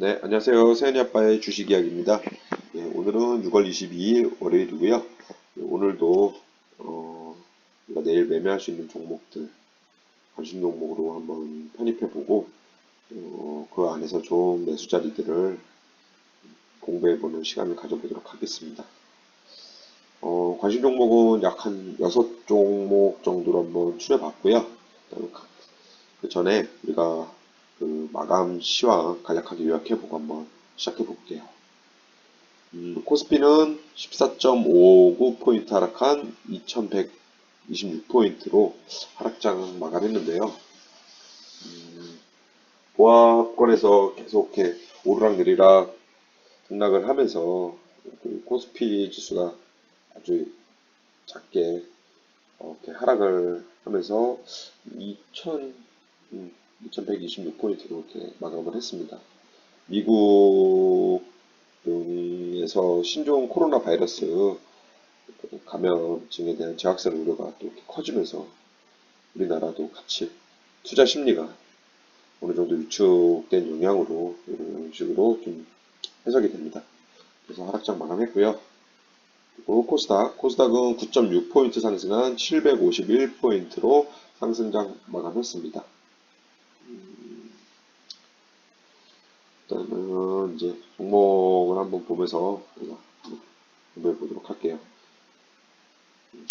네, 안녕하세요. 세연이 아빠의 주식 이야기입니다. 예, 오늘은 6월 22일 월요일이고요. 예, 오늘도 어, 우리가 내일 매매할 수 있는 종목들 관심 종목으로 한번 편입해보고 어, 그 안에서 좋은 매수 자리들을 공부해보는 시간을 가져보도록 하겠습니다. 어, 관심 종목은 약 한 6종목 정도로 한번 추려봤고요. 그 전에 우리가 그 마감 시황 간략하게 요약해보고 한번 시작해볼게요. 음, 코스피는 14.59포인트 하락한 2126포인트로 하락장 마감했는데요. 음, 보합권에서 계속 오르락 내리락 등락을 하면서 그 코스피 지수가 아주 작게 어, 이렇게 하락을 하면서 2000, 음, 2126포인트로 이렇게 마감을 했습니다. 미국 에서 신종 코로나 바이러스 감염증에 대한 재확산 우려가 또 커지면서 우리나라도 같이 투자 심리가 어느 정도 위축된 영향으로 이런 식으로 좀 해석이 됩니다. 그래서 하락장 마감했고요. 그리고 코스닥, 코스닥은 9.6포인트 상승한 751포인트로 상승장 마감했습니다. 일단은 이제 종목을 한번 보면서 공부해 보도록 할게요.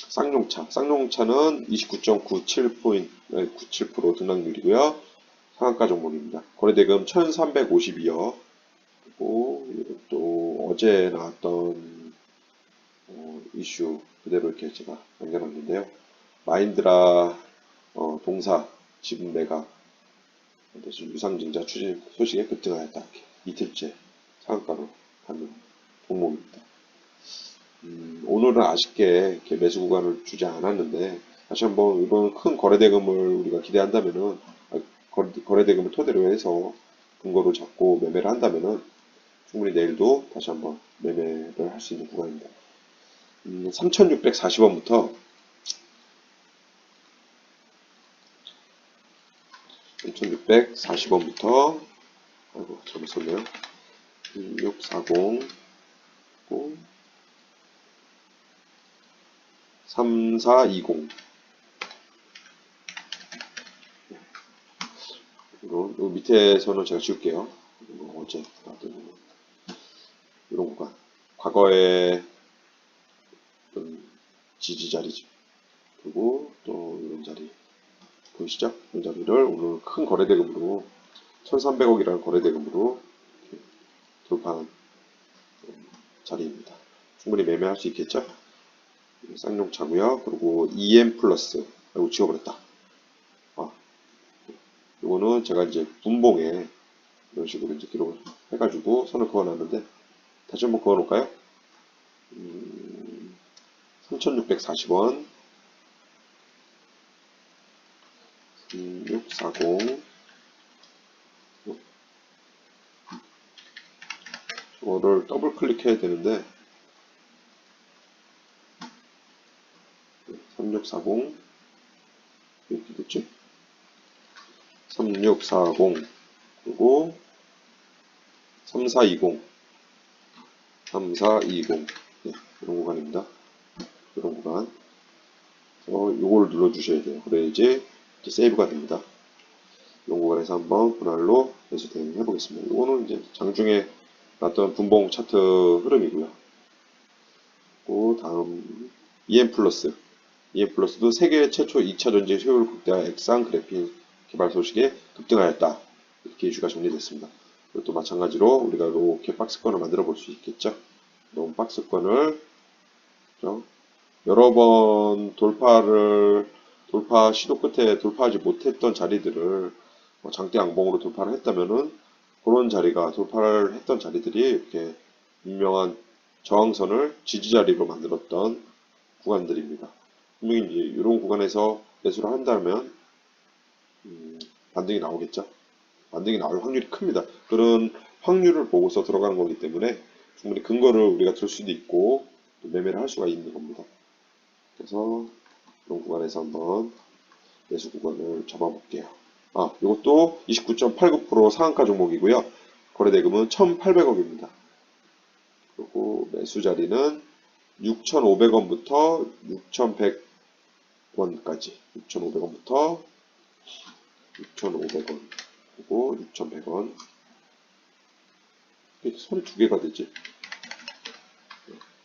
쌍용차, 쌍용차는 29.97포인트, 97% 등락률이고요. 상한가 종목입니다. 거래대금 1352억. 그리고 또 어제 나왔던 어, 이슈 그대로 이렇게 제가 남겨놨는데요. 마인드라 어, 동사 지분 매각 유상증자 추진 소식에 급등하였다. 이 틀째 상한가로 가는 종목입니다. 음, 오늘은 아쉽게 매수 구간을 주지 않았는데 다시 한번 이번 큰 거래대금을 우리가 기대한다면은 아, 거래, 거래대금을 토대로 해서 근거로 잡고 매매를 한다면은 충분히 내일도 다시 한번 매매를 할 수 있는 구간입니다. 음, 3,640원부터 3640원부터 아이고 잘못 썼네요 1640 3420 이거, 이거 밑에서는 제가 지울게요. 어제 나왔던 거. 이런 과거에 어떤 지지 자리죠 그리고 또 이런 자리 보이시죠? 이 자리를 오늘 큰 거래대금으로 1300억이라는 거래대금으로 돌파한 자리입니다. 충분히 매매할 수 있겠죠? 쌍용차고요. 그리고 EM 플러스 아이고 지워버렸다. 아, 이거는 제가 이제 분봉에 이런 식으로 이제 기록을 해가지고 선을 그어놨는데 다시 한번 그어놓을까요? 음, 3640원 3640 저거를 더블 클릭해야 되는데 3640 이렇게 됐죠? 3640 그리고 3420 3420 네, 이런 구간입니다. 이런 구간 어, 요걸 눌러주셔야 돼요. 그래야지 이제 세이브가 됩니다. 이런 구간에서 한번 분할로 매수 대응 해 보겠습니다. 이거는 이제 장중에 났던 분봉 차트 흐름이고요. 또 다음 EM 플러스 EM 플러스도 세계 최초 2차 전지 효율 극대화 액상 그래픽 개발 소식에 급등하였다. 이렇게 이슈가 정리됐습니다. 이것도 마찬가지로 우리가 이렇게 박스권을 만들어 볼 수 있겠죠. 이런 박스권을? 여러 번 돌파를 돌파 시도 끝에 돌파하지 못했던 자리들을 뭐 장대 양봉으로 돌파를 했다면은 그런 자리가 돌파를 했던 자리들이 이렇게 유명한 저항선을 지지 자리로 만들었던 구간들입니다. 분명히 이제 이런 구간에서 매수를 한다면 음, 반등이 나오겠죠. 반등이 나올 확률이 큽니다. 그런 확률을 보고서 들어간 거기 때문에 충분히 근거를 우리가 들 수도 있고 매매를 할 수가 있는 겁니다. 그래서 이런 구간에서 한번 매수 구간을 잡아볼게요. 아, 이것도 29.89% 상한가 종목이고요. 거래대금은 1,800억입니다. 그리고 매수 자리는 6,500원부터 6,100원까지 6,500원부터 6,500원 그리고 6,100원 소리 두 개가 되지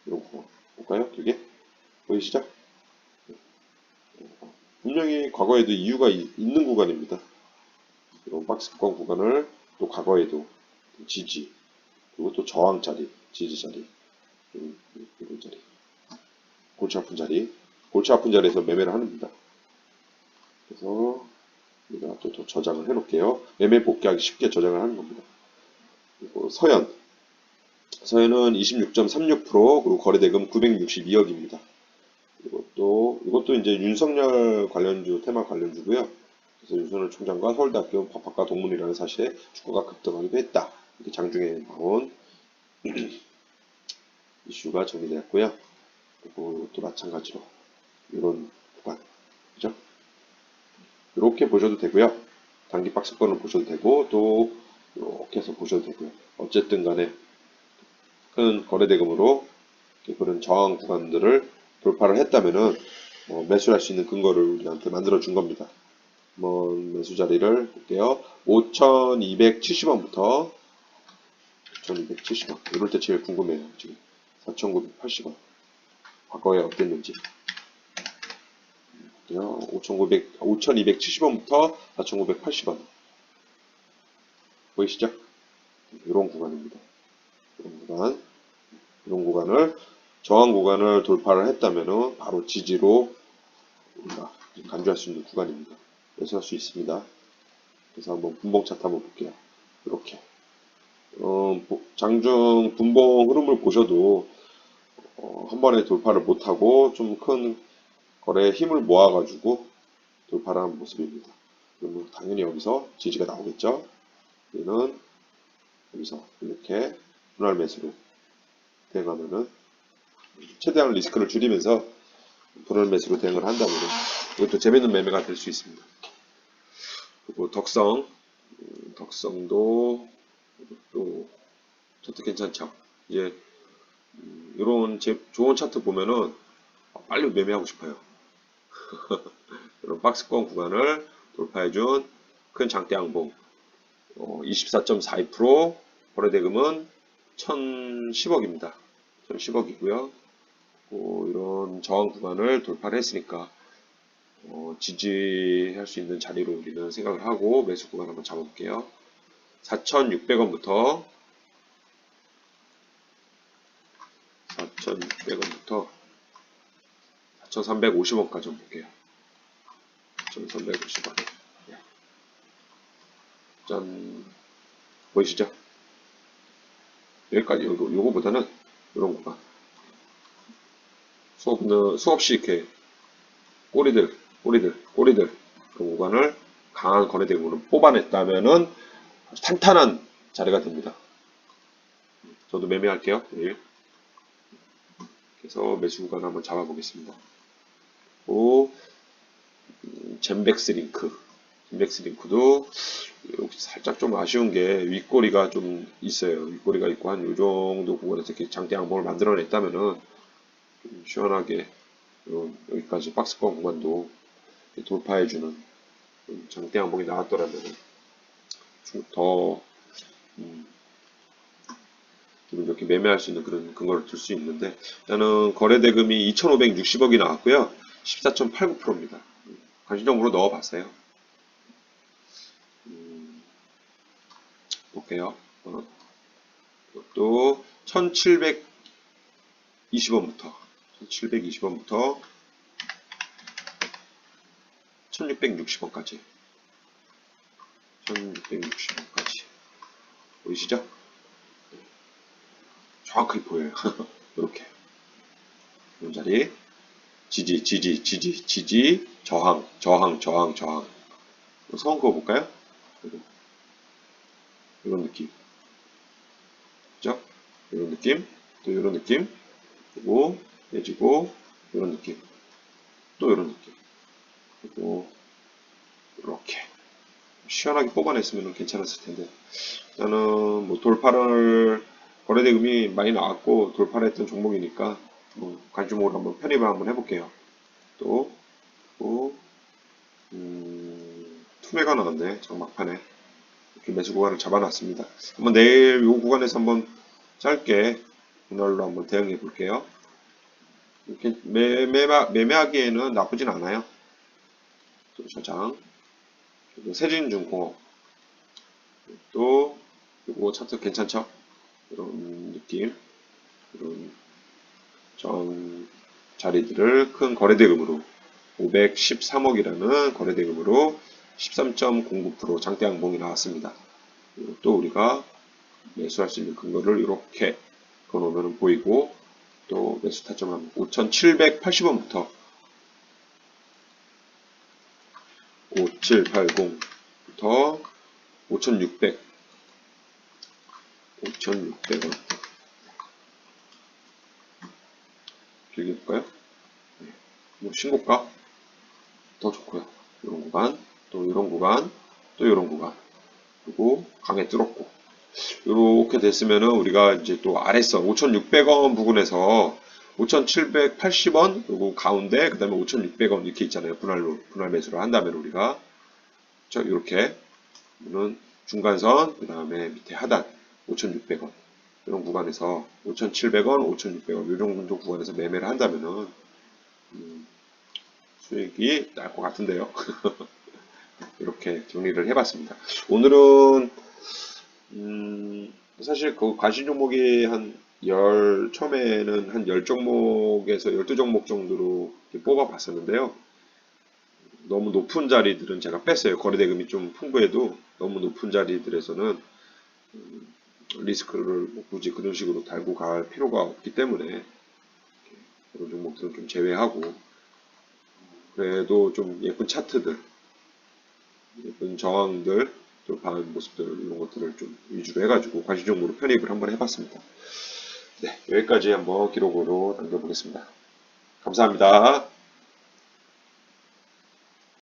이런 거 볼까요? 두 개? 보이시죠? 분명히 과거에도 이유가 이- 있는 구간입니다. 박스권 구간을 또 과거에도 지지 그리고 또 저항 자리, 지지 자리, 이런, 이런 자리, 골치 아픈 자리, 골치 아픈 자리에서 매매를 합니다. 그래서 우리가 또, 또 저장을 해놓을게요. 매매 복귀하기 쉽게 저장을 하는 겁니다. 그리고 서현, 서현은 26.36% 그리고 거래대금 962억입니다. 그리고 또 이것도 이제 윤석열 관련주 테마 관련주고요. 그래서 윤석열 총장과 서울대학교 법학과 동문이라는 사실에 주가가 급등하기도 했다. 이렇게 장중에 나온 이슈가 정리되었고요. 그리고 또 마찬가지로 이런 구간, 그죠? 이렇게 보셔도 되고요. 단기 박스권을 보셔도 되고 또 이렇게 해서 보셔도 되고요. 어쨌든 간에 큰 거래대금으로 그런 저항 구간들을 돌파를 했다면은 뭐 매수할 수 있는 근거를 우리한테 만들어 준 겁니다. 한번 매수 자리를 볼게요. 5,270원부터 5,270원. 이럴 때 제일 궁금해요. 지금 4,980원. 과거에 어땠는지. 5,900, 5,270원부터 4,980원. 보이시죠? 이런 구간입니다. 이런 구간. 이런 구간을 저항 구간을 돌파를 했다면은 바로 지지로 간주할 수 있는 구간입니다. 매수할 수 있습니다. 그래서 한번 분봉 차트 한번 볼게요. 이렇게 어, 장중 분봉 흐름을 보셔도 어, 한 번에 돌파를 못하고 좀 큰 거래에 힘을 모아가지고 돌파를 한 모습입니다. 그러면 당연히 여기서 지지가 나오겠죠. 얘는 여기서 이렇게 분할 매수를 대응하면은 최대한 리스크를 줄이면서 분할 매수로 대응을 한다면 이것도 재밌는 매매가 될 수 있습니다. 그리고 덕성, 음, 덕성도 또 차트 괜찮죠. 이제 음, 이런 제, 좋은 차트 보면은 빨리 매매하고 싶어요. 이런 박스권 구간을 돌파해준 큰 장대 항봉 어, 24.42% 거래대금은 1,010억입니다. 1,010억이고요. 이런 저항 구간을 돌파를 했으니까 어, 지지할 수 있는 자리로 우리는 생각을 하고 매수 구간 한번 잡아볼게요. 4,600원부터 4,600원부터 4,350원까지 한번 볼게요. 4,350원. 짠. 보이시죠? 여기까지, 요거, 요거보다는 이런 구간. 수업, 수없이 이렇게 꼬리들, 꼬리들, 꼬리들 그 구간을 강한 거래대금으로 뽑아냈다면은 아주 탄탄한 자리가 됩니다. 저도 매매할게요. 내일. 그래서 매수 구간 한번 잡아보겠습니다. 오, 음, 젠백스 링크. 젠백스 링크도 살짝 좀 아쉬운 게 윗꼬리가 좀 있어요. 윗꼬리가 있고 한 요 정도 구간에서 이렇게 장대 항봉을 만들어냈다면은 좀 시원하게 이런 여기까지 박스권 구간도 돌파해주는 장대 항봉이 나왔더라면 더 음, 이렇게 매매할 수 있는 그런 근거를 들수 있는데 나는 거래대금이 2,560억이 나왔고요. 14.89%입니다. 관심정보로 넣어봤어요. 음, 볼게요. 어, 이것도 1,720원부터 1,720원부터 1660원까지. 1660원까지. 보이시죠? 정확하게 보여요. 이렇게. 이 자리. 지지 지지 지지 지지. 저항 저항 저항 저항. 성 그어 볼까요? 이런 느낌. 그죠? 이런 느낌? 또 이런 느낌? 그리고 내지고 이런 느낌. 또 이런 느낌 그리고 이렇게 시원하게 뽑아냈으면 괜찮았을 텐데 일단은 뭐 돌파를 거래대금이 많이 나왔고 돌파를 했던 종목이니까 뭐 관심으로 한번 편입을 한번 해볼게요. 또, 또 음, 투매가 나왔네. 장막판에 이렇게 매수 구간을 잡아놨습니다. 한번 내일 이 구간에서 한번 짧게 분할로 한번 대응해 볼게요. 이렇게 매매, 매매하기에는 나쁘진 않아요. 또 저장. 그리고 세진중공업. 또, 이거 차트 괜찮죠? 이런 느낌. 이런 전 자리들을 큰 거래대금으로 513억이라는 거래대금으로 13.09% 장대 양봉이 나왔습니다. 또 우리가 매수할 수 있는 근거를 이렇게 그어놓으면 보이고 또 매수 타점은 5,780원부터 5780부터 5,600 5,600원 길게 볼까요? 네. 뭐 신고가 더 좋고요. 이런 구간, 또 이런 구간, 또 이런 구간. 그리고 강에 뚫었고. 이렇게 됐으면은 우리가 이제 또 아래선 5,600원 부근에서 5,780원 그리고 가운데 그 다음에 5,600원 이렇게 있잖아요. 분할로 분할 매수를 한다면 우리가 저 이렇게 는 중간선 그 다음에 밑에 하단 5,600원 이런 구간에서 5,700원, 5,600원 이 정도 구간에서 매매를 한다면은 음, 수익이 날 것 같은데요. 이렇게 정리를 해봤습니다. 오늘은 음, 사실 그 관심 종목이 한 열, 처음에는 한 10종목에서 12종목 정도로 뽑아봤었는데요. 너무 높은 자리들은 제가 뺐어요. 거래대금이 좀 풍부해도 너무 높은 자리들에서는 음, 리스크를 뭐 굳이 그런 식으로 달고 갈 필요가 없기 때문에 그런 종목들은 좀 제외하고 그래도 좀 예쁜 차트들 예쁜 저항들 또 반응 모습들 이런 것들을 좀 위주로 해가지고 관심 종목으로 편입을 한번 해봤습니다. 네, 여기까지 한번 기록으로 남겨보겠습니다. 감사합니다.